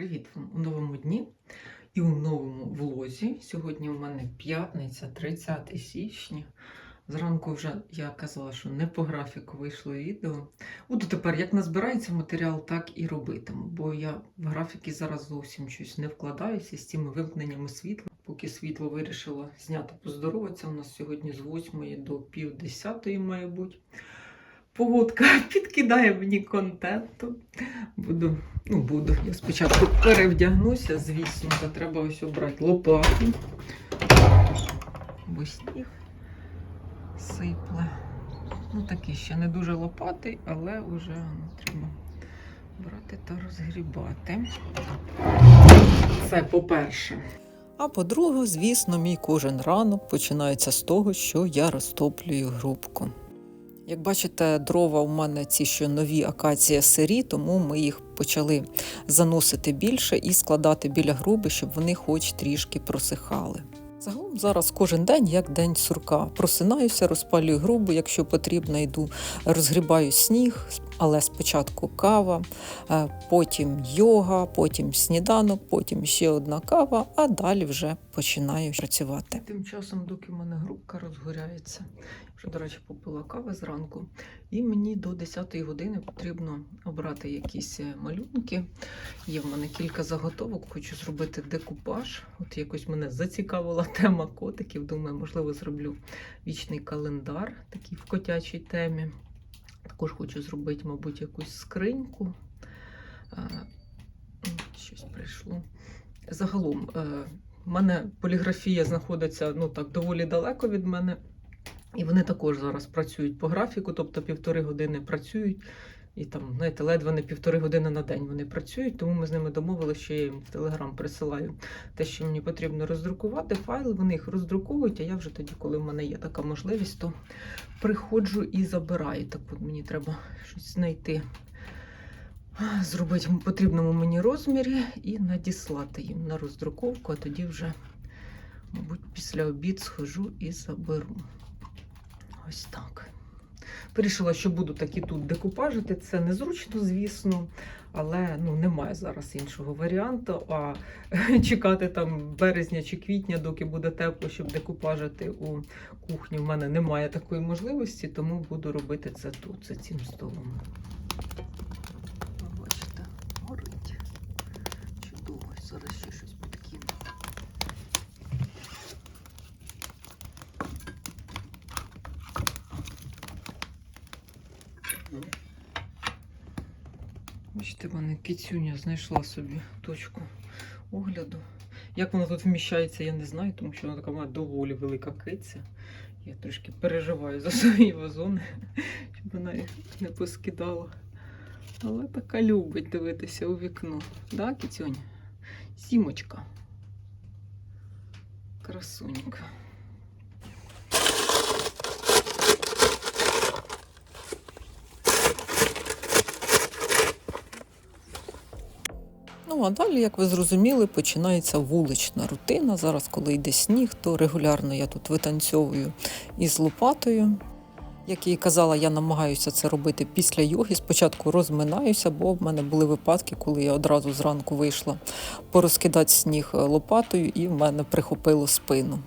Привіт вам у новому дні і у новому влозі. Сьогодні у мене п'ятниця, 30 січня. Зранку вже я казала, що не по графіку вийшло відео. Буду тепер, як назбирається матеріал, так і робитиму. Бо я в графіки зараз зовсім щось не вкладаюся з цими вимкненнями світла. Поки світло вирішила зняти поздороватися. У нас сьогодні з 8 до пів 10 має бути. Погодка підкидає мені контенту. Буду, ну буду. Я спочатку перевдягнуся, звісно, та треба ось обрати лопату. Бо сніг сипле. Ну такий ще не дуже лопатий, але вже ну, треба брати та розгрібати. Це по-перше. А по-друге, звісно, мій кожен ранок починається з того, що я розтоплюю грубку. Як бачите, дрова у мене ці що нові акація сирі, тому ми їх почали заносити більше і складати біля груби, щоб вони хоч трішки просихали. Загалом зараз кожен день як день сурка. Просинаюся, розпалюю грубу, якщо потрібно, йду, розгрібаю сніг, але спочатку кава, е, потім йога, потім сніданок, потім ще одна кава, а далі вже починаю працювати. Тим часом, доки в мене грубка розгоряється, вже, до речі, попила кави зранку, і мені до 10-ї години потрібно обрати якісь е, малюнки. Є в мене кілька заготовок, хочу зробити декупаж. От якось мене зацікавила тема котиків. Думаю, можливо, зроблю вічний календар, такий в котячій темі. Також хочу зробити, мабуть, якусь скриньку. Щось прийшло. Загалом, е, в мене поліграфія знаходиться ну так доволі далеко від мене. І вони також зараз працюють по графіку, тобто півтори години працюють. І там, знаєте, ледве не півтори години на день вони працюють, тому ми з ними домовилися, що я їм в Телеграм присилаю те, що мені потрібно роздрукувати. Файли вони їх роздруковують, а я вже тоді, коли в мене є така можливість, то приходжу і забираю. Так от мені треба щось знайти, зробити в потрібному мені розмірі і надіслати їм на роздруковку, а тоді вже, мабуть, після обід схожу і заберу. Ось так. Вирішила, що буду таки тут декупажити. Це незручно, звісно, але ну, немає зараз іншого варіанту. А чекати там березня чи квітня, доки буде тепло, щоб декупажити у кухні, в мене немає такої можливості, тому буду робити це тут, за цим столом. Ви Бачите, горить. Чудово, зараз ще щось підкину. Кицюня знайшла собі точку огляду. Як вона тут вміщається, я не знаю, тому що вона така має доволі велика киця. Я трошки переживаю за свої вазони, щоб вона їх не поскидала. Але така любить дивитися у вікно. Да, кицюня? Сімочка. Красунька. Ну, а далі, як ви зрозуміли, починається вулична рутина. Зараз, коли йде сніг, то регулярно я тут витанцьовую із лопатою. Як я і казала, я намагаюся це робити після йоги. Спочатку розминаюся, бо в мене були випадки, коли я одразу зранку вийшла порозкидати сніг лопатою, і в мене прихопило спину.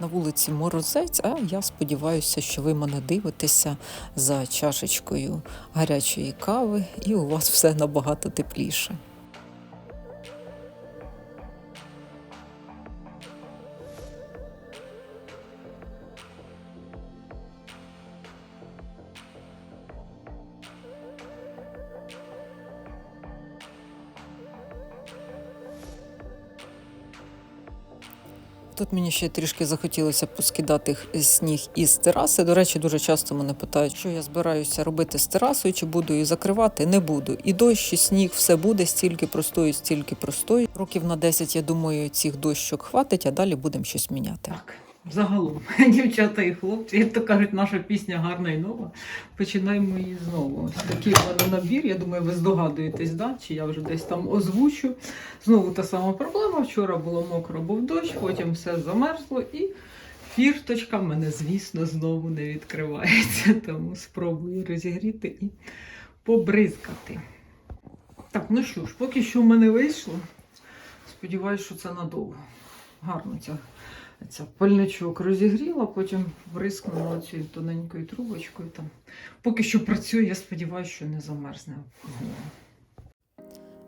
На вулиці морозець, а я сподіваюся, що ви мене дивитеся за чашечкою гарячої кави, і у вас все набагато тепліше. Тут мені ще трішки захотілося поскидати сніг із тераси. До речі, дуже часто мене питають, що я збираюся робити з терасою, чи буду її закривати. Не буду. І дощ, і сніг, все буде стільки простою, стільки простою. Років на 10, я думаю, цих дощок хватить, а далі будемо щось міняти. Так, загалом, дівчата і хлопці, як то кажуть, наша пісня гарна і нова. Починаємо її знову. Ось такий в мене набір. Я думаю, ви здогадуєтесь, да? чи я вже десь там озвучу. Знову та сама проблема. Вчора було мокро, був дощ, потім все замерзло і фірточка в мене, звісно, знову не відкривається. Тому спробую розігріти і побризкати. Так, ну що ж, поки що в мене вийшло. Сподіваюсь, що це надовго. Гарно ця, ця пальничок розігріла, потім бризкнула цією тоненькою трубочкою. Там. Поки що працює, я сподіваюся, що не замерзне.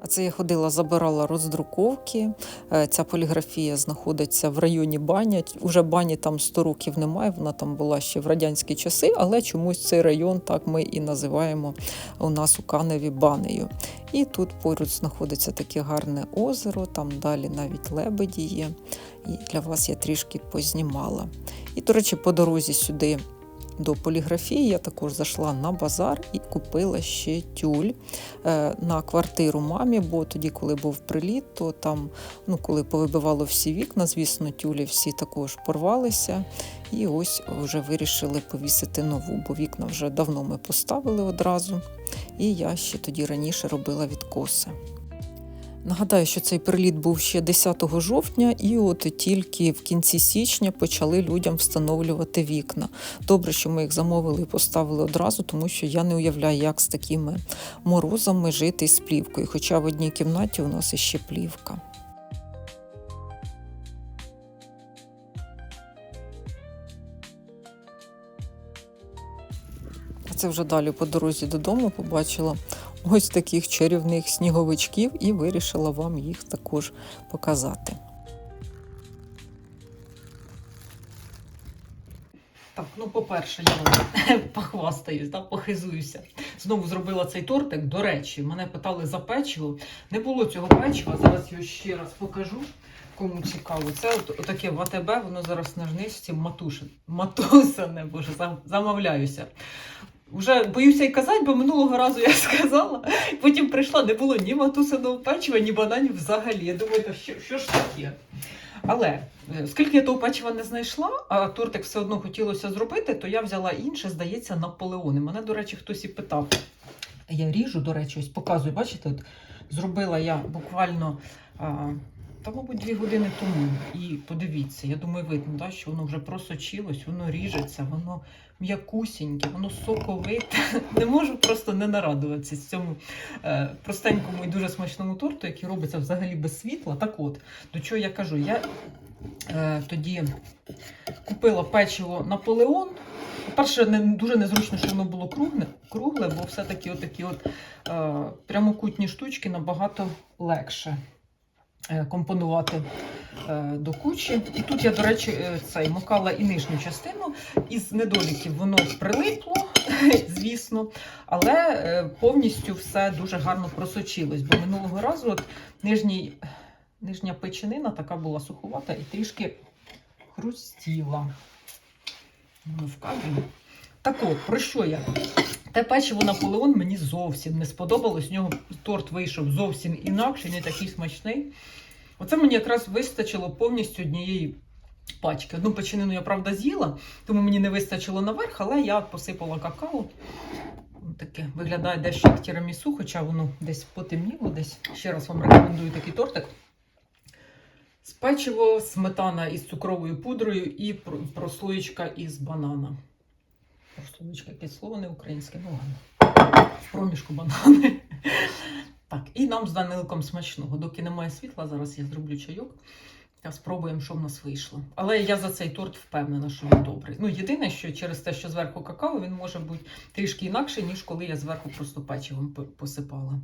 А це я ходила, забирала роздруковки. Е, Ця поліграфія знаходиться в районі баня. Уже бані там 100 років немає, вона там була ще в радянські часи, але чомусь цей район так ми і називаємо у нас у Каневі банею. І тут поруч знаходиться таке гарне озеро, там далі навіть лебеді є. І для вас я трішки познімала. І, до речі, по дорозі сюди до поліграфії я також зайшла на базар і купила ще тюль е, на квартиру мамі, бо тоді, коли був приліт, то там, ну, коли повибивало всі вікна, звісно, тюлі всі також порвалися. І ось вже вирішили повісити нову, бо вікна вже давно ми поставили одразу. І я ще тоді раніше робила відкоси. Нагадаю, що цей приліт був ще 10 жовтня, і от тільки в кінці січня почали людям встановлювати вікна. Добре, що ми їх замовили і поставили одразу, тому що я не уявляю, як з такими морозами жити з плівкою. Хоча в одній кімнаті у нас іще плівка. Це вже далі по дорозі додому побачила ось таких чарівних сніговичків і вирішила вам їх також показати. Так, ну по-перше, я похвастаюсь, да, похизуюся. Знову зробила цей тортик. До речі, мене питали за печиво. Не було цього печива, зараз його ще раз покажу. Кому цікаво, це от, отаке в АТБ, воно зараз на жничці матуше, матусане, боже, замовляюся. Вже боюся й казати, бо минулого разу я сказала, потім прийшла, не було ні матусиного печива, ні бананів взагалі. Я думаю, та що, що ж таке? Але е, оскільки я того печива не знайшла, а тортик все одно хотілося зробити, то я взяла інше, здається, Наполеони. Мене, до речі, хтось і питав. Я ріжу, до речі, ось показую, бачите, от зробила я буквально. Та, мабуть, дві години тому. І подивіться, я думаю, видно, да, що воно вже просочилось, воно ріжеться, воно м'якусіньке, воно соковите. Не можу просто не нарадуватися цьому е, простенькому і дуже смачному торту, який робиться взагалі без світла. Так от, до чого я кажу, я е, тоді купила печиво Наполеон. По-перше, не дуже незручно, що воно було кругле, кругле бо все-таки отакі от, е, прямокутні штучки набагато легше компонувати е, до кучі. І тут я, до речі, е, цей макала і нижню частину. Із недоліків воно прилипло, звісно, але е, повністю все дуже гарно просочилось. Бо минулого разу от нижній, нижня печенина така була суховата і трішки хрустіла. Воно в кадрі. Так от, про що я? Те печиво Наполеон мені зовсім не сподобалось. У нього торт вийшов зовсім інакший, не такий смачний. Оце мені якраз вистачило повністю однієї пачки. Одну печенину я, правда, з'їла, тому мені не вистачило наверх, але я посипала какао. Таке виглядає дещо як тірамісу, хоча воно десь потемніло, десь. Ще раз вам рекомендую такий тортик. З печиво, сметана із цукровою пудрою і прослоєчка із банана. Прослоєчка якесь слово не українське, ну ладно. В проміжку банани. Так, і нам з Данилком смачного. Доки немає світла, зараз я зроблю чайок. Та спробуємо, що в нас вийшло. Але я за цей торт впевнена, що він добрий. Ну, єдине, що через те, що зверху какао, він може бути трішки інакший, ніж коли я зверху просто печивом посипала.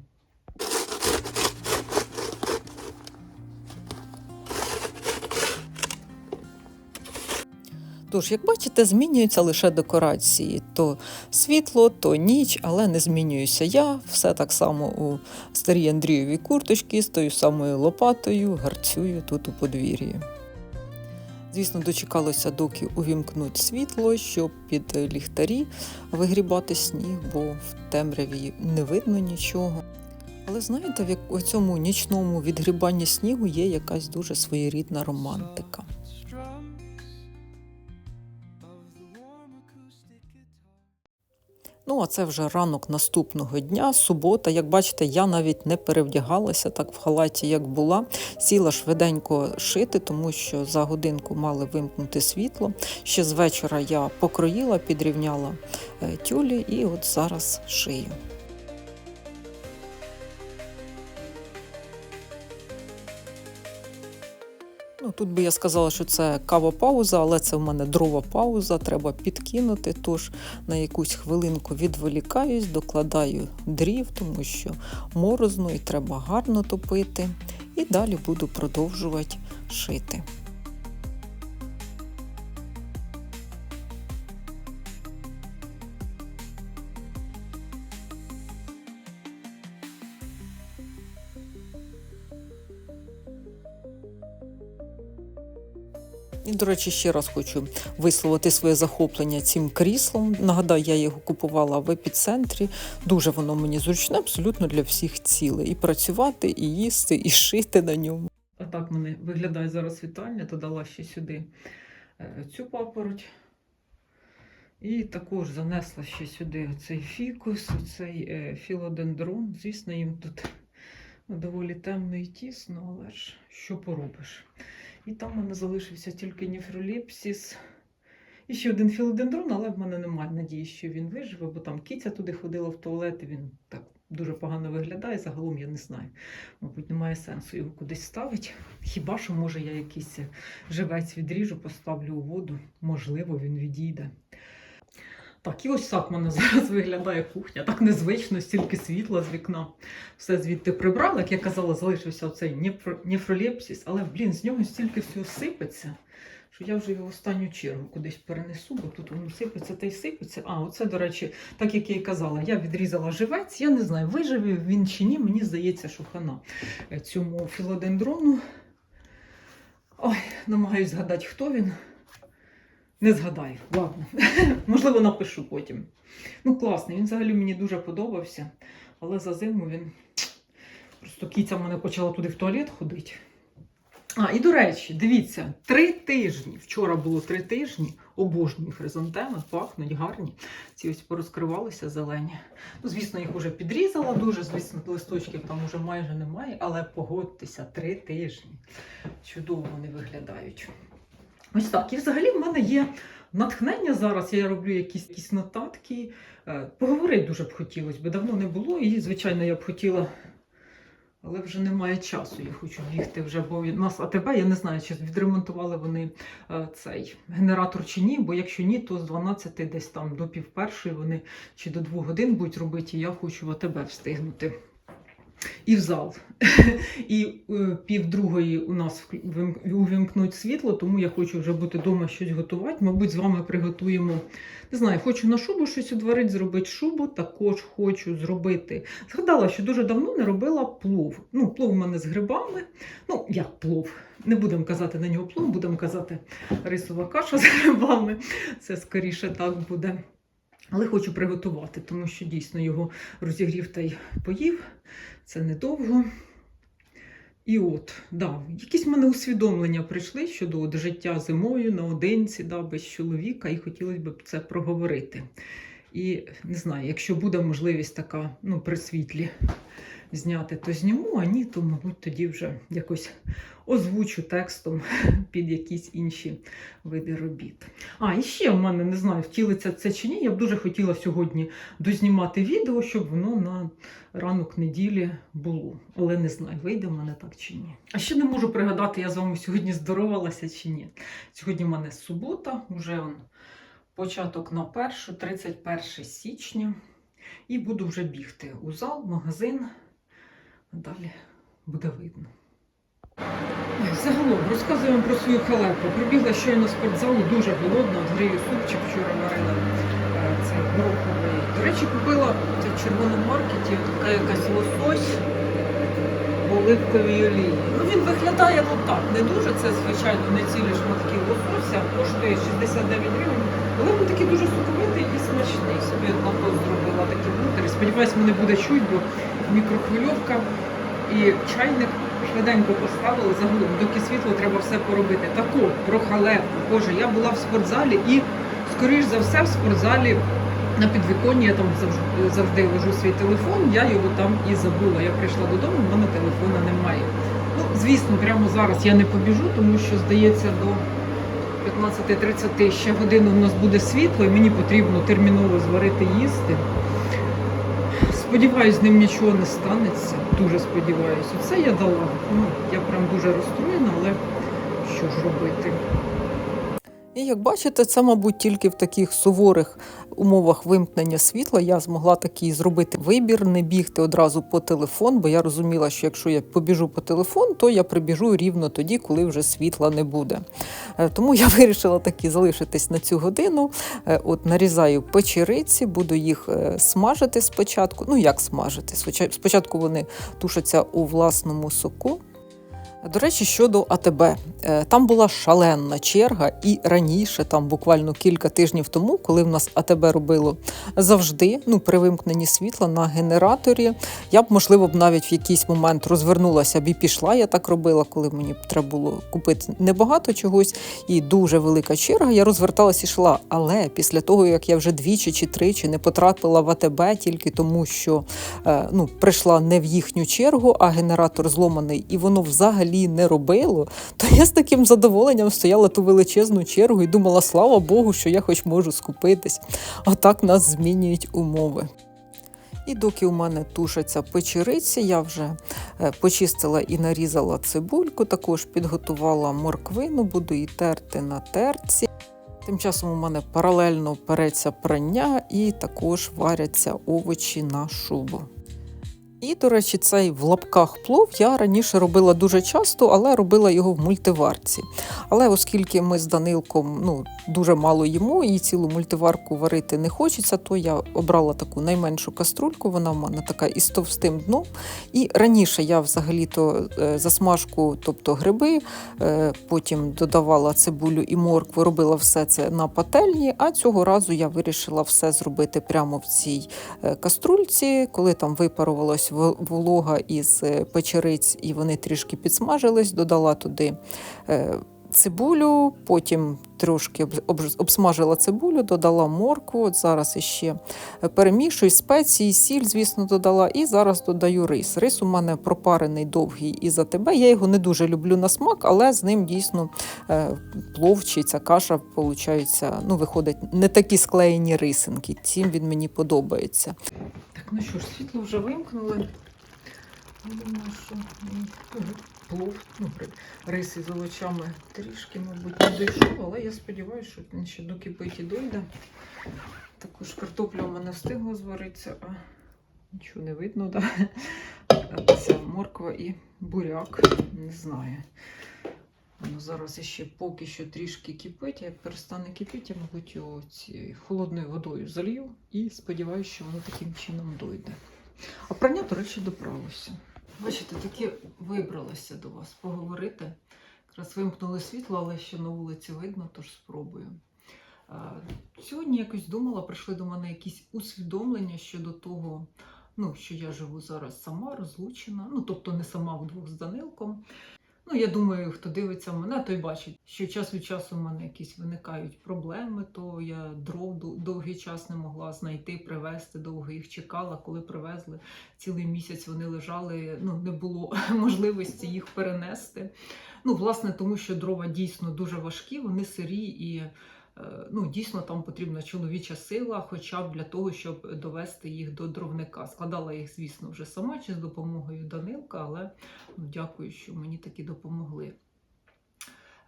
Тож, як бачите, змінюються лише декорації. То світло, то ніч, але не змінююся я. Все так само у старій Андрієвій курточці з тою самою лопатою гарцюю тут у подвір'ї. Звісно, дочекалося, доки увімкнуть світло, щоб під ліхтарі вигрібати сніг, бо в темряві не видно нічого. Але знаєте, в цьому нічному відгрібанні снігу є якась дуже своєрідна романтика. Ну, а це вже ранок наступного дня, субота. Як бачите, я навіть не перевдягалася так в халаті, як була. Сіла швиденько шити, тому що за годинку мали вимкнути світло. Ще з вечора я покроїла, підрівняла е, тюлі і от зараз шию. Ну, тут би я сказала, що це кава-пауза, але це в мене дрова пауза, треба підкинути. Тож на якусь хвилинку відволікаюсь, докладаю дрів, тому що морозно і треба гарно топити. І далі буду продовжувати шити. І, до речі, ще раз хочу висловити своє захоплення цим кріслом. Нагадаю, я його купувала в епіцентрі. Дуже воно мені зручне, абсолютно для всіх цілей. І працювати, і їсти, і шити на ньому. А так мене виглядає зараз вітальня, додала ще сюди е, цю папороть. І також занесла ще сюди цей фікус, цей е, філодендрон. Звісно, їм тут доволі темно і тісно, але ж що поробиш. І там в мене залишився тільки ніфроліпсіс. І ще один філодендрон, але в мене немає надії, що він виживе, бо там кіця туди ходила в туалет, і він так дуже погано виглядає. Загалом я не знаю. Мабуть, немає сенсу його кудись ставити. Хіба що, може, я якийсь живець відріжу, поставлю у воду, можливо, він відійде. Так, і ось так в мене зараз виглядає кухня. Так незвично, стільки світла з вікна. Все звідти прибрала. Як я казала, залишився оцей нефро- нефролепсис, але, блін, з нього стільки всього сипеться, що я вже його в останню чергу кудись перенесу, бо тут воно сипеться та й сипеться. А, оце, до речі, так як я і казала, я відрізала живець, я не знаю, виживе він чи ні. Мені здається, що хана е, цьому філодендрону. Ой, намагаюсь згадати, хто він. Не згадаю, ладно. Можливо, напишу потім. Ну, класний, він взагалі мені дуже подобався, але за зиму він. Просто кіця мене почала туди в туалет ходити. А, і до речі, дивіться, три тижні. Вчора було три тижні. Обожнюю хризантеми, пахнуть гарні. Ці ось порозкривалися зелені. Ну, звісно, їх вже підрізала дуже, звісно, листочків там вже майже немає, але погодьтеся, три тижні. Чудово вони виглядають. Ось так. І взагалі в мене є натхнення зараз. Я роблю якісь, якісь нотатки. Е, Поговорити дуже б хотілося, бо давно не було. І, звичайно, я б хотіла, але вже немає часу. Я хочу бігти вже, бо у нас АТБ, я не знаю, чи відремонтували вони е, цей генератор чи ні, бо якщо ні, то з 12 десь там до пів першої вони чи до двох годин будуть робити, і я хочу в АТБ встигнути. І в зал. І е, пів другої у нас увімкнуть світло, тому я хочу вже бути вдома щось готувати. Мабуть, з вами приготуємо. Не знаю, хочу на шубу щось удварити, зробити шубу. Також хочу зробити. Згадала, що дуже давно не робила плов. Ну, плов у мене з грибами. Ну, як плов. Не будемо казати на нього плов, будемо казати рисова каша з грибами. Це скоріше так буде. Але хочу приготувати, тому що дійсно його розігрів та й поїв. Це недовго. І от, да, якісь в мене усвідомлення прийшли щодо от життя зимою наодинці, да, без чоловіка, і хотілося б це проговорити. І не знаю, якщо буде можливість така, ну, при світлі зняти, то зніму, а ні, то, мабуть, тоді вже якось озвучу текстом під якісь інші види робіт. А, і ще в мене не знаю, втілиться це чи ні. Я б дуже хотіла сьогодні дознімати відео, щоб воно на ранок неділі було. Але не знаю, вийде в мене так чи ні. А ще не можу пригадати, я з вами сьогодні здоровалася чи ні. Сьогодні в мене субота, вже он, початок на першу, 31 січня. І буду вже бігти у зал, магазин. Далі буде видно. Загалом розказую вам про свою халепу. Прибігла щойно спортзалу, дуже голодна, грію супчик вчора варила е, цей гороховий. До речі, купила це в червоному маркеті така якась лосось в оливковій олії. Ну він виглядає ну так, не дуже. Це, звичайно, не цілі шматки лосося, коштує 69 гривень. Але він такий дуже соковитий і смачний. Собі на зробила такі бутери. Сподіваюсь, мене буде чуть, бо мікрохвильовка і чайник швиденько поставили загалом, доки світло треба все поробити. Тако, про халепу. Боже, я була в спортзалі і, скоріш за все, в спортзалі на підвіконні я там завжди, завжди ложу свій телефон, я його там і забула. Я прийшла додому, в мене телефона немає. Ну, звісно, прямо зараз я не побіжу, тому що, здається, до 15.30 ще годину у нас буде світло, і мені потрібно терміново зварити їсти. Сподіваюсь, з ним нічого не станеться. Дуже сподіваюся. Все я дала. Ну, я прям дуже розстроєна, але що ж робити. І як бачите, це, мабуть, тільки в таких суворих умовах вимкнення світла я змогла такий зробити вибір, не бігти одразу по телефон, бо я розуміла, що якщо я побіжу по телефон, то я прибіжу рівно тоді, коли вже світла не буде. Е, Тому я вирішила таки залишитись на цю годину. Е, От нарізаю печериці, буду їх е, смажити спочатку. Ну як смажити? Споча- Спочатку вони тушаться у власному соку. До речі, щодо АТБ, Е, там була шаленна черга, і раніше, там буквально кілька тижнів тому, коли в нас АТБ робило завжди, ну при вимкненні світла на генераторі, я б можливо б навіть в якийсь момент розвернулася б і пішла. Я так робила, коли мені треба було купити небагато чогось, і дуже велика черга. Я розверталася і йшла. Але після того, як я вже двічі чи тричі не потрапила в АТБ тільки тому, що е, ну, прийшла не в їхню чергу, а генератор зломаний, і воно взагалі не робило, то я з таким задоволенням стояла ту величезну чергу і думала, слава Богу, що я хоч можу скупитись. Отак нас змінюють умови. І доки у мене тушаться печериці, я вже е, почистила і нарізала цибульку, також підготувала морквину, буду її терти на терці. Тим часом у мене паралельно переться прання і також варяться овочі на шубу. І, до речі, цей в лапках плов я раніше робила дуже часто, але робила його в мультиварці. Але оскільки ми з Данилком ну, дуже мало їмо і цілу мультиварку варити не хочеться, то я обрала таку найменшу каструльку. Вона в мене така із товстим дном. І раніше я взагалі-то е, засмажку, тобто гриби, е, потім додавала цибулю і моркву, робила все це на пательні. А цього разу я вирішила все зробити прямо в цій е, каструльці, коли там випарувалась в- волога із е, печериць, і вони трішки підсмажились, додала туди. Е, Цибулю, потім трошки об- об- обсмажила цибулю, додала моркву. От зараз іще перемішую спеції, сіль, звісно, додала. І зараз додаю рис. Рис у мене пропарений довгий із АТБ. Я його не дуже люблю на смак, але з ним дійсно е, плов чи ця каша ну, виходить не такі склеєні рисинки. Цим він мені подобається. Так, ну що ж, світло вже вимкнули. Думаю, що плов, ну, рис із овочами трішки, мабуть, не дійшов, але я сподіваюся, що він ще докипить і дойде. Також картопля у мене встигла зваритися, а нічого не видно, да? Ця морква і буряк, не знаю. Воно зараз ще поки що трішки кипить, а як перестане кипіти, я, мабуть, його цією холодною водою залью і сподіваюся, що воно таким чином дойде. А прання, до речі, доправилося. Бачите, таки вибралася до вас поговорити. Якраз вимкнули світло, але ще на вулиці видно, тож спробую. Сьогодні якось думала, прийшли до мене якісь усвідомлення щодо того, ну, що я живу зараз сама, розлучена, ну тобто не сама вдвох з Данилком. Ну, я думаю, хто дивиться мене, той бачить, що час від часу в мене якісь виникають проблеми, то я дров довгий час не могла знайти, привезти, довго їх чекала, коли привезли. Цілий місяць вони лежали, ну не було можливості їх перенести. Ну, власне, тому що дрова дійсно дуже важкі, вони сирі і ну, дійсно там потрібна чоловіча сила, хоча б для того, щоб довести їх до дровника. Складала їх, звісно, вже сама чи з допомогою Данилка, але ну, дякую, що мені таки допомогли.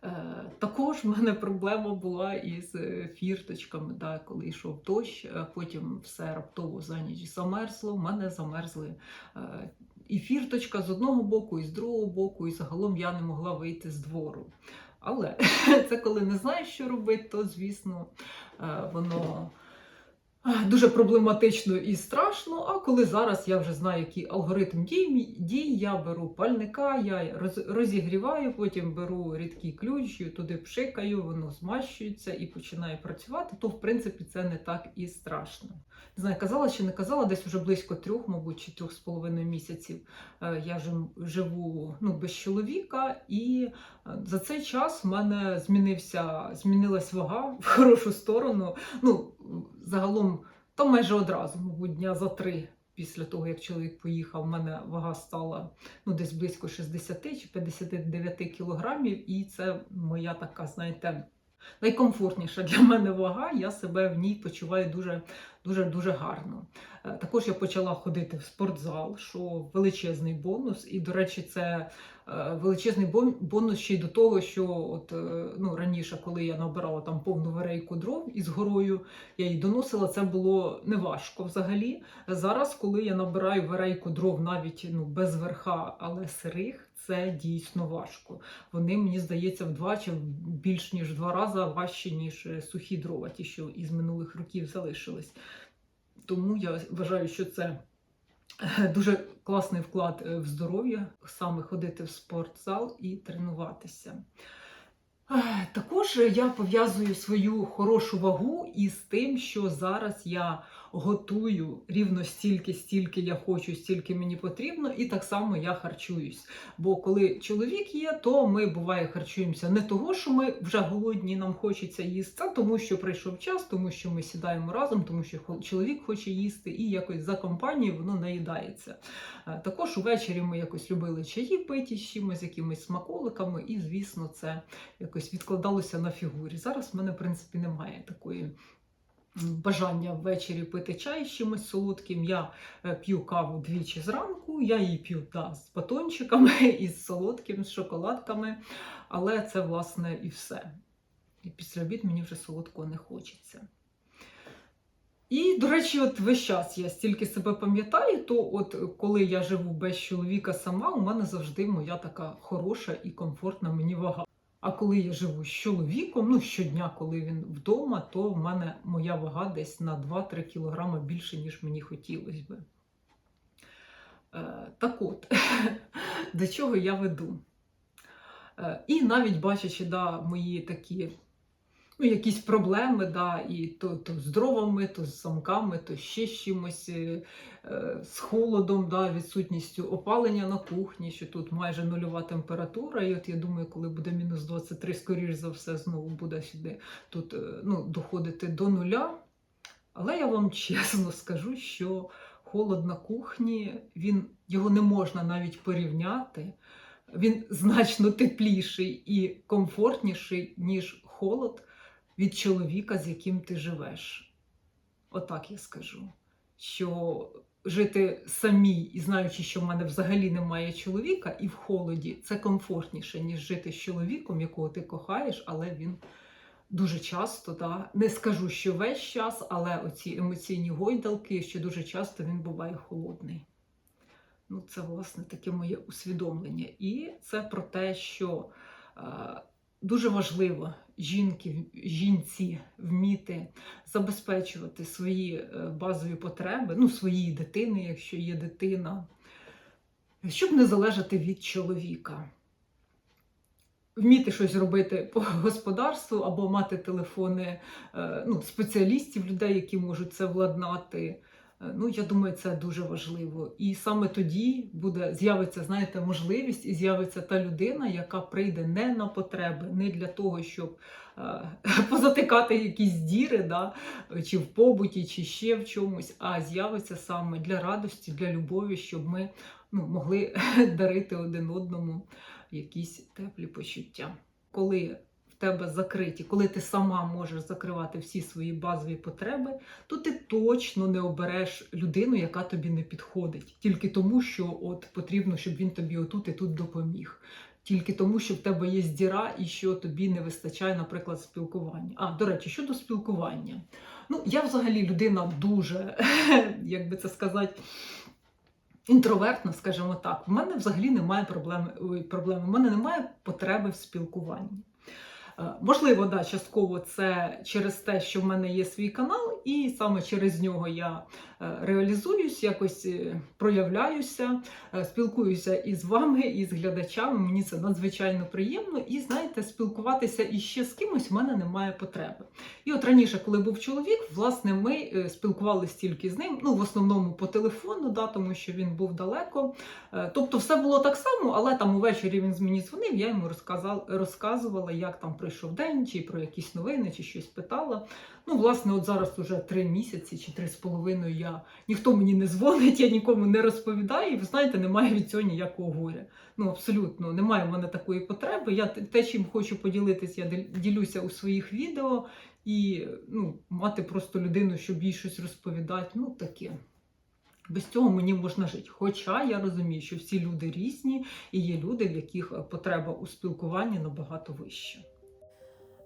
Е, Також в мене проблема була із е, фірточками, да, коли йшов дощ, е, потім все раптово за ніч замерзло. В мене замерзли е, і фірточка з одного боку, і з другого боку, і загалом я не могла вийти з двору. Але це коли не знаєш, що робити, то звісно е, воно дуже проблематично і страшно. А коли зараз я вже знаю, який алгоритм дій, дій я беру пальника, я роз- розігріваю, потім беру рідкий ключ, туди пшикаю, воно змащується і починає працювати, то в принципі це не так і страшно. Не знаю, казала чи не казала, десь уже близько трьох, мабуть, чи трьох з половиною місяців е, я живу ну, без чоловіка, і е, за цей час в мене змінився, змінилась вага в хорошу сторону. Ну, загалом, то майже одразу, мабуть, дня за три. Після того, як чоловік поїхав, в мене вага стала ну, десь близько 60 чи 59 кілограмів, і це моя така, знаєте, найкомфортніша для мене вага. Я себе в ній почуваю дуже дуже дуже гарно. Е, Також я почала ходити в спортзал, що величезний бонус. І, до речі, це е, величезний бон- бонус ще й до того, що от е, ну раніше, коли я набирала там повну верейку дров із горою, я її доносила. Це було неважко взагалі. Зараз, коли я набираю верейку дров навіть ну без верха, але сирих, це дійсно важко. Вони мені здається в два чи в більш ніж два рази важчі, ніж е, сухі дрова, ті, що із минулих років залишились. Тому я вважаю, що це е, дуже класний вклад е, в здоров'я, саме ходити в спортзал і тренуватися. Також я пов'язую свою хорошу вагу із тим, що зараз я готую рівно стільки, стільки я хочу, стільки мені потрібно, і так само я харчуюсь. Бо коли чоловік є, то ми буває харчуємося не того, що ми вже голодні, нам хочеться їсти, а тому що прийшов час, тому що ми сідаємо разом, тому що чоловік хоче їсти, і якось за компанією воно наїдається. Е, Також увечері ми якось любили чаї пити з чимось, якимись смаколиками, і, звісно, це якось відкладалося на фігурі. Зараз в мене, в принципі, немає такої. Бажання ввечері пити чай з чимось солодким. Я е, п'ю каву двічі зранку, я її п'ю да, з батончиками, із солодким, з шоколадками, але це, власне, і все. І після обід мені вже солодкого не хочеться. І, до речі, от весь час я стільки себе пам'ятаю, то от коли я живу без чоловіка сама, у мене завжди моя така хороша і комфортна мені вага. А коли я живу з чоловіком, ну щодня, коли він вдома, то в мене моя вага десь на 2-3 кілограми більше, ніж мені хотілося би. Е, так от, до чого я веду? Е, і навіть бачачи да, мої такі ну, якісь проблеми, да, і то, то з дровами, то з замками, то ще з чимось, е, е, з холодом, да, відсутністю опалення на кухні, що тут майже нульова температура. І от я думаю, коли буде мінус 23, скоріш за все, знову буде сюди тут е, ну, доходити до нуля. Але я вам чесно скажу, що холод на кухні, він, його не можна навіть порівняти. Він значно тепліший і комфортніший, ніж холод від чоловіка, з яким ти живеш. Отак я скажу. Що жити самій і знаючи, що в мене взагалі немає чоловіка, і в холоді це комфортніше, ніж жити з чоловіком, якого ти кохаєш, але він дуже часто, да, не скажу, що весь час, але оці емоційні гойдалки, що дуже часто він буває холодний. Ну, це, власне, таке моє усвідомлення. І це про те, що е, дуже важливо жінки, жінці вміти забезпечувати свої е, базові потреби, ну, своєї дитини, якщо є дитина, щоб не залежати від чоловіка. Вміти щось робити по господарству або мати телефони е, ну, спеціалістів, людей, які можуть це владнати. Е, Ну, я думаю, це дуже важливо. І саме тоді буде з'явиться, знаєте, можливість і з'явиться та людина, яка прийде не на потреби, не для того, щоб е, позатикати якісь діри, да, чи в побуті, чи ще в чомусь, а з'явиться саме для радості, для любові, щоб ми ну, могли дарити один одному якісь теплі почуття. Коли тебе закриті, коли ти сама можеш закривати всі свої базові потреби, то ти точно не обереш людину, яка тобі не підходить, тільки тому, що от потрібно, щоб він тобі отут і тут допоміг. Тільки тому, що в тебе є діра і що тобі не вистачає, наприклад, спілкування. А, до речі, щодо спілкування. Ну, я взагалі людина дуже, як би це сказати, інтровертна, скажімо так. В мене взагалі немає проблеми. проблеми. В мене немає потреби в спілкуванні. Е, Можливо, да, частково це через те, що в мене є свій канал, і саме через нього я реалізуюсь, якось е, проявляюся, е, спілкуюся із вами, і з глядачами. Мені це надзвичайно приємно. І знаєте, спілкуватися іще з кимось в мене немає потреби. І от раніше, коли був чоловік, власне, ми е, спілкувалися тільки з ним, ну в основному по телефону, да, тому що він був далеко. Е, Тобто, все було так само, але там увечері він мені дзвонив, я йому розказувала, як там пройшов день, чи про якісь новини, чи щось питала. Ну, власне, от зараз уже три місяці чи три з половиною я ніхто мені не дзвонить, я нікому не розповідаю, і ви знаєте, немає від цього ніякого горя. Ну абсолютно немає в мене такої потреби. Я те- те, чим хочу поділитися, я ділюся у своїх відео і ну, мати просто людину, щоб їй щось розповідати. Ну таке. Без цього мені можна жити. Хоча я розумію, що всі люди різні, і є люди, в яких е, потреба у спілкуванні набагато вища.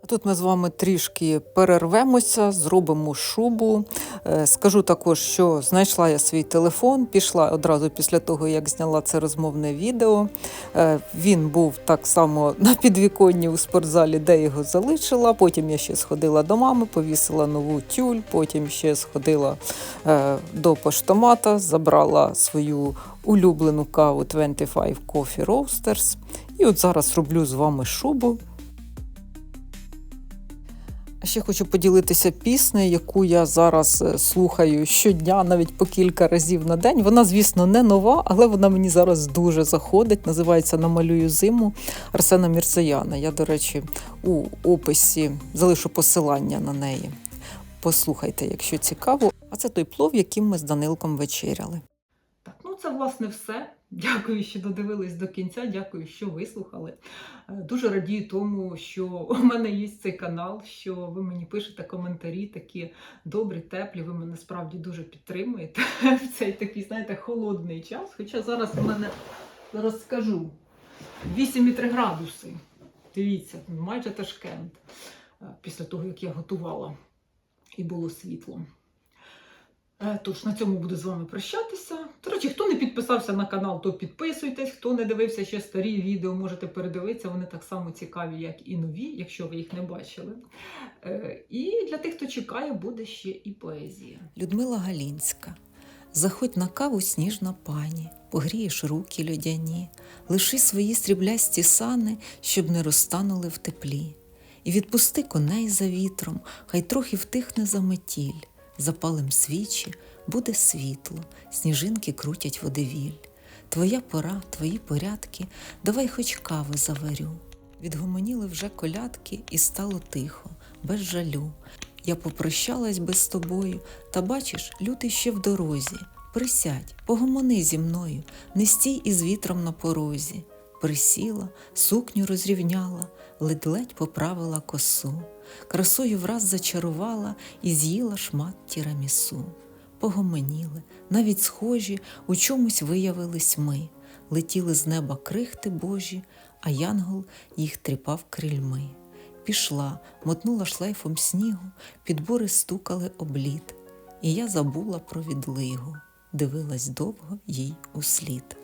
Тут ми з вами трішки перервемося, зробимо шубу. Е, Скажу також, що знайшла я свій телефон, пішла одразу після того, як зняла це розмовне відео. Е, Він був так само на підвіконні у спортзалі, де його залишила. Потім я ще сходила до мами, повісила нову тюль, потім ще сходила е, до поштомата, забрала свою улюблену каву 25 Coffee Roasters. І от зараз роблю з вами шубу. Ще хочу поділитися піснею, яку я зараз е, слухаю щодня, навіть по кілька разів на день. Вона, звісно, не нова, але вона мені зараз дуже заходить. Називається Намалюю зиму Арсена Мірзаяна. Я, до речі, у описі залишу посилання на неї. Послухайте, якщо цікаво. А це той плов, яким ми з Данилком вечеряли. Так, ну це власне все. Дякую, що додивились до кінця. Дякую, що вислухали. Е, Дуже радію тому, що у мене є цей канал, що ви мені пишете коментарі, такі добрі, теплі. Ви мене справді дуже підтримуєте в цей такий, знаєте, холодний час. Хоча зараз у мене зараз скажу 8,3 градуси. Дивіться, майже Ташкент. Е, Після того, як я готувала і було світло. Е, Тож на цьому буду з вами прощатися. До речі, хто не підписався на канал, то підписуйтесь. Хто не дивився ще старі відео, можете передивитися. Вони так само цікаві, як і нові, якщо ви їх не бачили. Е, І для тих, хто чекає, буде ще і поезія. Людмила Галінська. Заходь на каву, сніжна пані, погрієш руки льодяні, лиши свої сріблясті сани, щоб не розтанули в теплі. І відпусти коней за вітром, хай трохи втихне заметіль. Запалим свічі, буде світло, сніжинки крутять водевіль. Твоя пора, твої порядки, давай хоч кави заварю. Відгомоніли вже колядки, і стало тихо, без жалю. Я попрощалась би з тобою, та бачиш, лютий ще в дорозі. Присядь, погомони зі мною, не стій із вітром на порозі. Присіла, сукню розрівняла, ледь-ледь поправила косу, красою враз зачарувала і з'їла шмат тірамісу. Погомоніли, навіть схожі, у чомусь виявились ми, летіли з неба крихти Божі, а янгол їх тріпав крильми. Пішла, мотнула шлейфом снігу, підбори стукали облід, і я забула про відлигу, дивилась довго їй услід.